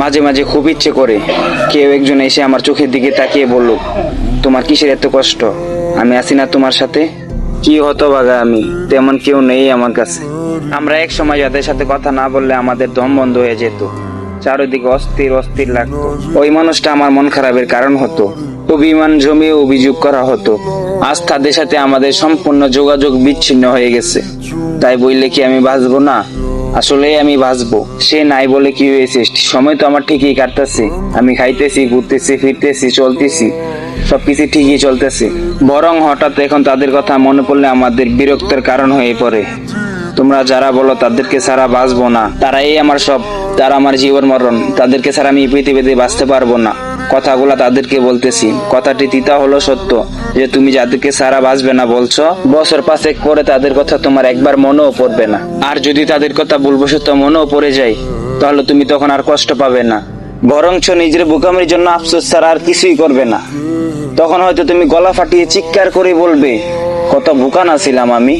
মাঝে মাঝে খুব ইচ্ছে করে কেউ একজন এসে আমার চোখের দিকে তাকিয়ে বলল, তোমার কিসের এত কষ্ট? আমি আছি না তোমার সাথে। কি হতো বাগা আমি? তেমন কেউ নেই আমার কাছে। আমরা এক সময় যাদের সাথে কথা না বললে আমাদের দম বন্ধ হয়ে যেত। চারিদিকে অস্থির অস্থির লাগতো। ওই মানুষটা আমার মন খারাপের কারণ হতো। অভিমান জমিয়ে অভিযোগ করা হতো। আজ তাদের সাথে আমাদের সম্পূর্ণ যোগাযোগ বিচ্ছিন্ন হয়ে গেছে। তাই বললে কি আমি বাঁচবো না? আসলে আমি বাঁচবো। সে নাই বলে কি হয়েছে? সময় তো আমার ঠিকই কাটতেছে। আমি খাইতেছি, ঘুরতেছি, ফিরতেছি, চলতেছি। সবকিছু ঠিকই চলতেছে। বরং হঠাৎ এখন তাদের কথা মনে পড়লে আমাদের বিরক্তের কারণ হয়ে পড়ে। তোমরা যারা বলো তাদেরকে ছাড়া বাঁচবো না। তারাই আমার সব, তারা আমার জীবন মরণ তাদেরকে ছাড়া আমি পৃথিবীতে বাঁচতে পারব না। কথাগুলা তাদেরকে বলতেছি। কথাটি তিতা হলো সত্য, যে তুমি যাদেরকে সারা বাঁচবে না বলছো, বছর পাঁচেক পরে তাদের কথা তোমার একবার মনেও পড়বে না। আর যদি তাদের কথা ভুলবশত মনেও পড়ে যায়, তাহলে তুমি তখন আর কষ্ট পাবে না। বরঞ্চ নিজের বোকামির জন্য আফসোস ছাড়া আর কিছুই করবে না। তখন হয়তো তুমি গলা ফাটিয়ে চিৎকার করে বলবে, কত বোকানা ছিলাম আমি।